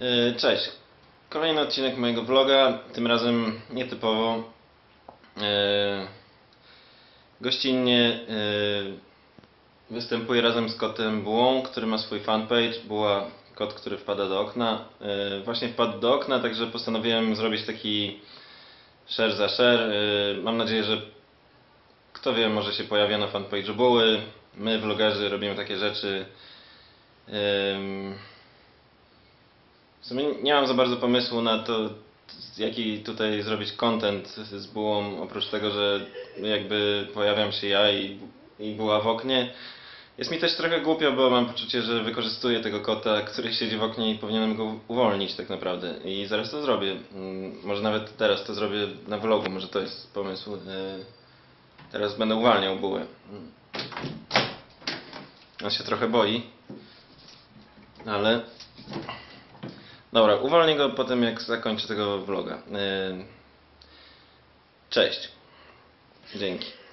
Yy, Cześć. Kolejny odcinek mojego vloga, tym razem nietypowo. Yy, Gościnnie yy, występuję razem z kotem Bułą, który ma swój fanpage. Buła, kot, który wpada do okna. Właśnie wpadł do okna, także postanowiłem zrobić taki share za share. Mam nadzieję, że kto wie, może się pojawia na fanpage'u Buły. My, vlogerzy, robimy takie rzeczy. W sumie nie mam za bardzo pomysłu na to, jaki tutaj zrobić content z bułą, oprócz tego, że jakby pojawiam się ja i, i buła w oknie. Jest mi też trochę głupio, bo mam poczucie, że wykorzystuję tego kota, który siedzi w oknie i powinienem go uwolnić tak naprawdę. I zaraz to zrobię. Mm, Może nawet teraz to zrobię na vlogu, może to jest pomysł. Yy, Teraz będę uwalniał bułę. Mm. On się trochę boi. Ale Dobra, uwolnię go potem jak zakończę tego vloga. Yy, Cześć. Dzięki.